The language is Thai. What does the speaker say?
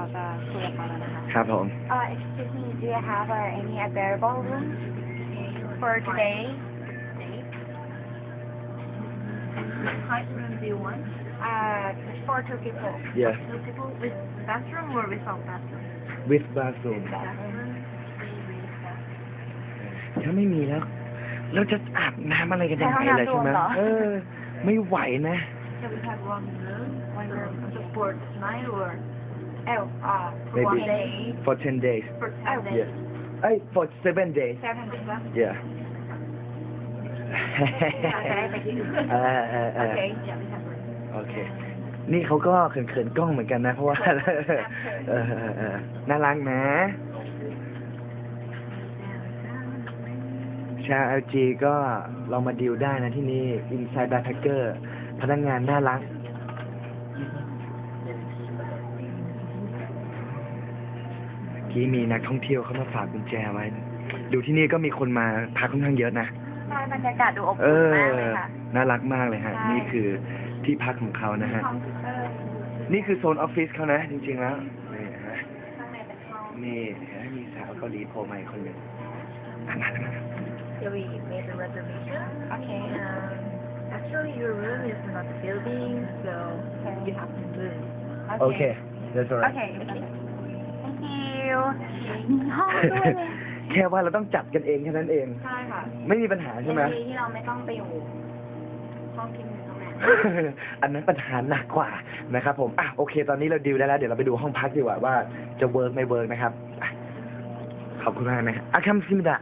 เราจะคุยกับเขาแล้วนะคะ ครับผม Uh, excuse me, do you have uh, any available room for today? What type room do you want? Uh, for two people. yes Two people with bathroom or without bathroom? with bathroom Bathroom. ถ้าไม่มีแล้ว เราจะอาบน้ำอะไรกันยังไงล่ะใช่ไหม ใช้ห้องน้ำรวมเหรอ เออ ไม่ไหวนะ Can we have one room? One room for tonight or Oh, uh, for Maybe. one day. for 10 days for Oh, ten days? yes เอ้ย for 7 days Seven days. yeah จะได้ไปที่อื่นเออเออเออ Okay. Yeah, we have room. โอเค นี่เขาก็เขินๆกล้องเหมือนกันนะ เพราะว่าเออเออเออน่ารักนะ ชาว LG ก็ลองมาดิวได้นะที่นี่ Inside Backpacker พนักงานน่ารัก เมื่อ กี้มีนักท่องเที่ยวเข้ามาฝากกุญแจไว้ ดูที่นี่ก็มีคนมาพักค่อนข้างเยอะนะ ใช่บรรยากาศดูอบเออุ่นอ มากเลยค่ะ น่ารักมากเลยฮะ ใช่ นี่คือที่พักของเขานะฮะคอมพิวเตอร์นี่คือโซนออฟฟิศเขานะ จริงๆแล้วนี่ฮะ ข้างในเป็นห้องนี่เห็นไหมมีสาวเกาหลีโผล่มาอีกคนหนึ่งอะมาแล้วมาแล้ว Yeah, we made a reservation. Okay. Um, actually, your room is not the building, so you have to move. โอเค that's โอ alright เค thank you มีห้องด้วยเลยแค่ว่าเราต้องจัดกันเองแค่นั้นเอง ใช่ค่ะไม่มีปัญหาใช่ไหมยังดีที่เราไม่ต้องไปอยู่ห้องที่หนึ่งตรงนั้นอันนั้นปัญหาหนักกว่านะครับผม อะโอเค ตอนนี้เราดิวได้แล้ว เดี๋ยวเราไปดูห้องพักดีกว่าว่าจะเวิร์กไม่เวิร์กนะครับอะขอบคุณมากนะฮะอาคัมซิมิดะ